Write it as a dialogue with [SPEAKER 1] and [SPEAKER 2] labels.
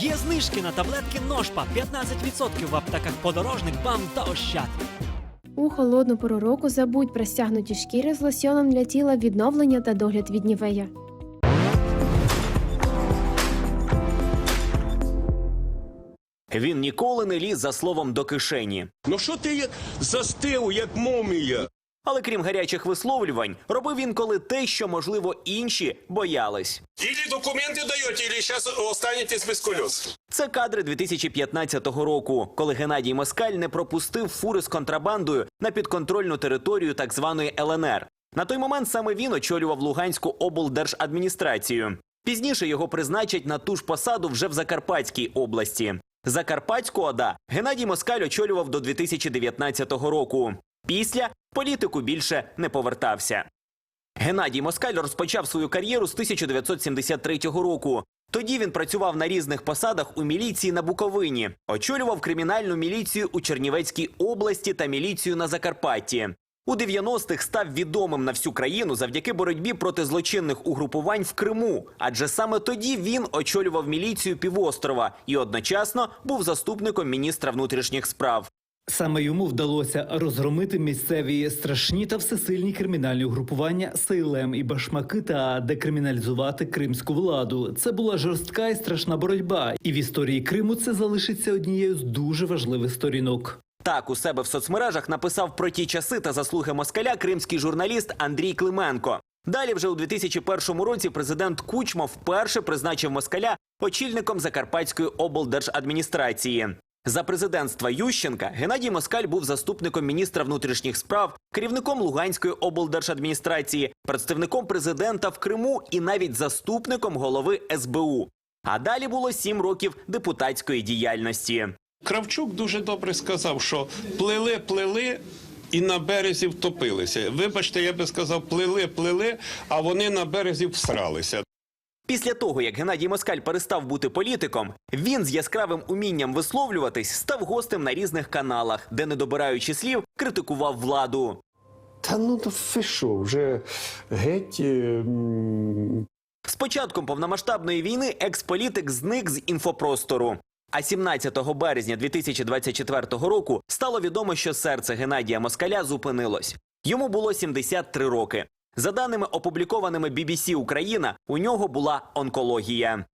[SPEAKER 1] Є знижки на таблетки Ножпа 15% в аптеках подорожник, бам та ощад.
[SPEAKER 2] У холодну пору року забудь про стягнуті шкіри з лосьоном для тіла відновлення та догляд від нівея.
[SPEAKER 3] Він ніколи не ліз за словом до кишені.
[SPEAKER 4] Ну що ти як застив, як мумія?
[SPEAKER 3] Але крім гарячих висловлювань, робив інколи те, що можливо інші боялись.
[SPEAKER 4] Или документы даете, или сейчас останетесь без колес.
[SPEAKER 3] Це кадри 2015 року, коли Геннадій Москаль не пропустив фури з контрабандою на підконтрольну територію так званої ЛНР. На той момент саме він очолював Луганську облдержадміністрацію. Пізніше його призначать на ту ж посаду вже в Закарпатській області. Закарпатську ОДА Геннадій Москаль очолював до 2019 року. Після політику більше не повертався. Геннадій Москаль розпочав свою кар'єру з 1973 року. Тоді він працював на різних посадах у міліції на Буковині, очолював кримінальну міліцію у Чернівецькій області та міліцію на Закарпатті. У 90-х став відомим на всю країну завдяки боротьбі проти злочинних угрупувань в Криму, адже саме тоді він очолював міліцію півострова і одночасно був заступником міністра внутрішніх справ.
[SPEAKER 5] Саме йому вдалося розгромити місцеві страшні та всесильні кримінальні угрупування Сейлем і Башмаки та декриміналізувати кримську владу. Це була жорстка і страшна боротьба, і в історії Криму це залишиться однією з дуже важливих сторінок.
[SPEAKER 3] Так у себе в соцмережах написав про ті часи та заслуги москаля кримський журналіст Андрій Клименко. Далі, вже у 2001 році, президент Кучма вперше призначив москаля очільником Закарпатської облдержадміністрації. За президентства Ющенка Геннадій Москаль був заступником міністра внутрішніх справ, керівником Луганської облдержадміністрації, представником президента в Криму і навіть заступником голови СБУ. А далі було сім років депутатської діяльності.
[SPEAKER 4] Кравчук дуже добре сказав, що плели, плели. І на березі втопилися. Вибачте, я би сказав, плели, плели, а вони на березі всралися.
[SPEAKER 3] Після того, як Геннадій Москаль перестав бути політиком, він з яскравим умінням висловлюватись став гостем на різних каналах, де, не добираючи слів, критикував владу.
[SPEAKER 6] Та ну то ви що, вже геть. е, м,
[SPEAKER 3] З початком повномасштабної війни експолітик зник з інфопростору. А 17 березня 2024 року стало відомо, що серце Геннадія Москаля зупинилось. Йому було 73 роки. За даними опублікованими BBC Україна, у нього була онкологія.